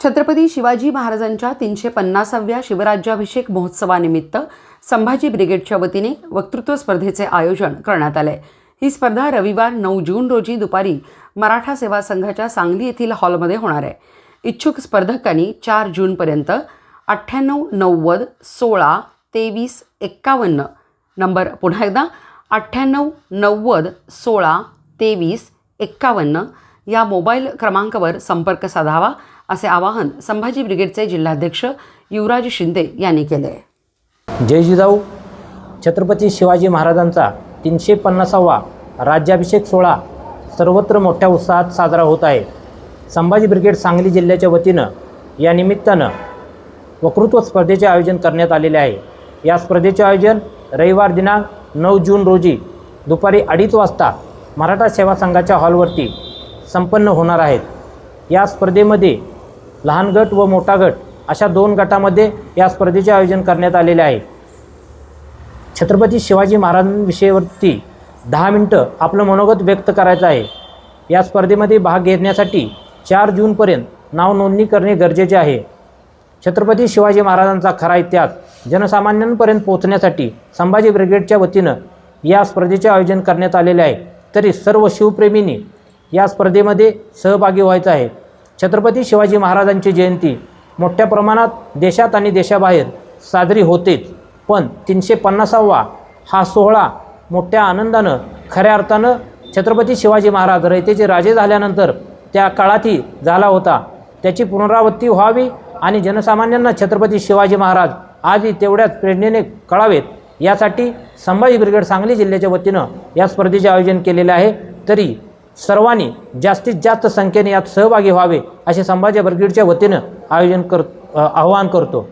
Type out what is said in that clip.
छत्रपती शिवाजी महाराजांच्या तीनशे पन्नासाव्या शिवराज्याभिषेक महोत्सवानिमित्त संभाजी ब्रिगेडच्या वतीने वक्तृत्व स्पर्धेचे आयोजन करण्यात आले. ही स्पर्धा रविवार नऊ जून रोजी दुपारी मराठा सेवा संघाच्या सांगली येथील हॉलमध्ये होणार आहे. इच्छुक स्पर्धकांनी चार जूनपर्यंत अठ्ठ्याण्णव नव्वद सोळा तेवीस एक्कावन्न नंबर पुन्हा एकदा अठ्ठ्याण्णव नव्वद सोळा तेवीस एक्कावन्न या मोबाईल क्रमांकावर संपर्क साधावा असे आवाहन संभाजी ब्रिगेडचे जिल्हाध्यक्ष युवराज शिंदे यांनी केले. जय जिजाऊ. छत्रपती शिवाजी महाराजांचा तीनशे पन्नासावा राज्याभिषेक सोहळा सर्वत्र मोठ्या उत्साहात साजरा होत आहे. संभाजी ब्रिगेड सांगली जिल्ह्याच्या वतीनं या निमित्तानं वक्तृत्व स्पर्धेचे आयोजन करण्यात आलेले आहे. या स्पर्धेचे आयोजन रविवार दिनांक नऊ जून रोजी दुपारी अडीच वाजता मराठा सेवा संघाच्या हॉलवरती संपन्न होणार आहेत. या स्पर्धेमध्ये लहान गट व मोठा गट अशा दोन गटामध्ये या स्पर्धेचे आयोजन करण्यात आलेले आहे. छत्रपती शिवाजी महाराजांविषयीवरती दहा मिनटं आपलं मनोगत व्यक्त करायचं आहे. या स्पर्धेमध्ये भाग घेण्यासाठी चार जूनपर्यंत नाव नोंदणी करणे गरजेचे आहे. छत्रपती शिवाजी महाराजांचा खरा इतिहास जनसामान्यांपर्यंत पोहोचण्यासाठी संभाजी ब्रिगेडच्या वतीनं या स्पर्धेचे आयोजन करण्यात आलेले आहे. तरी सर्व शिवप्रेमींनी या स्पर्धेमध्ये सहभागी व्हायचं आहे. छत्रपती शिवाजी महाराजांची जयंती मोठ्या प्रमाणात देशात आणि देशाबाहेर साजरी होतेच. पण तीनशे पन्नासावा हा सोहळा मोठ्या आनंदानं खऱ्या अर्थानं छत्रपती शिवाजी महाराज रयतेचे राजे झाल्यानंतर त्या काळातही झाला होता. त्याची पुनरावृत्ती व्हावी आणि जनसामान्यांना छत्रपती शिवाजी महाराज आजही तेवढ्याच प्रेरणेने कळावेत यासाठी संभाजी ब्रिगेड सांगली जिल्ह्याच्या वतीनं या स्पर्धेचे आयोजन केलेले आहे. तरी सर्वांनी जास्तीत जास्त संख्येने यात सहभागी व्हावे असे संभाजी ब्रिगेडच्या वतीनं आयोजन कर आवाहन करतो.